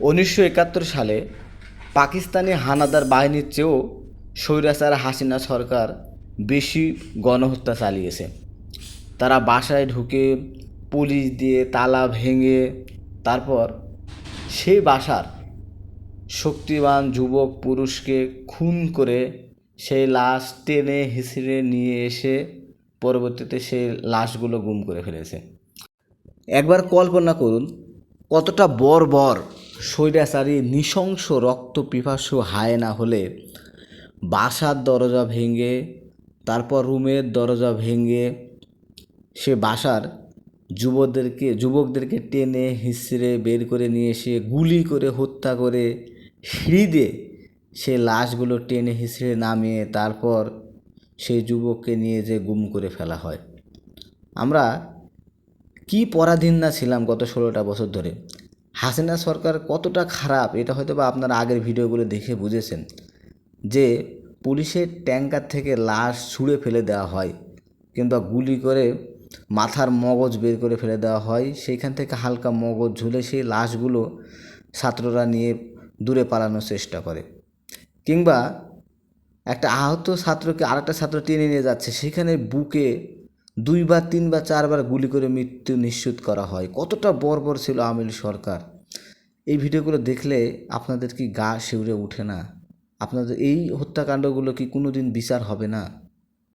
উনিশশো একাত্তর সালে পাকিস্তানি হানাদার বাহিনীর চেয়েও স্বৈরাচার হাসিনা সরকার বেশি গণহত্যা চালিয়েছে। তারা বাসায় ঢুকে পুলিশ দিয়ে তালা ভেঙে তারপর সেই বাসার শক্তিবান যুবক পুরুষকে খুন করে সেই লাশ টেনে হিসড়ে নিয়ে এসে পরবর্তীতে সেই লাশগুলো গুম করে ফেলেছে। একবার কল্পনা করুন, কতটা বর্বর স্বৈরাচারী নৃশংস রক্ত পিপাসু হায় না হলে বাসার দরজা ভেঙে, তারপর রুমের দরজা ভেঙে সে বাসার যুবকদেরকে যুবকদেরকে টেনে হিসড়ে বের করে নিয়ে এসে গুলি করে হত্যা করে সিঁড়ি দিয়ে সে লাশগুলো টেনে হিসড়ে নামিয়ে তারপর সেই যুবককে নিয়ে যে গুম করে ফেলা হয়। আমরা কি পরাধীন না ছিলাম গত ষোলোটা বছর ধরে? হাসিনা সরকার কতটা খারাপ, এটা হয়তো বা আপনারা আগের ভিডিওগুলো দেখে বুঝেছেন, যে পুলিশের ট্যাঙ্কার থেকে লাশ ছুঁড়ে ফেলে দেওয়া হয় কিংবা গুলি করে মাথার মগজ বের করে ফেলে দেওয়া হয়, সেইখান থেকে হালকা মগজ ঝুলে সেই লাশগুলো ছাত্ররা নিয়ে দূরে পালানোর চেষ্টা করে। কিংবা একটা আহত ছাত্রকে আরেকটা ছাত্র টেনে নিয়ে যাচ্ছে, সেখানে বুকে দুইবার, তিনবার, চারবার গুলি করে মৃত্যু নিশ্চিত করা হয়। কতটা বর্বর ছিল আমিল সরকার? এই ভিডিওগুলো দেখলে আপনাদের কি গা শিউরে ওঠে না? আপনাদের এই হত্যাকাণ্ডগুলো কি কোনো দিন বিচার হবে না?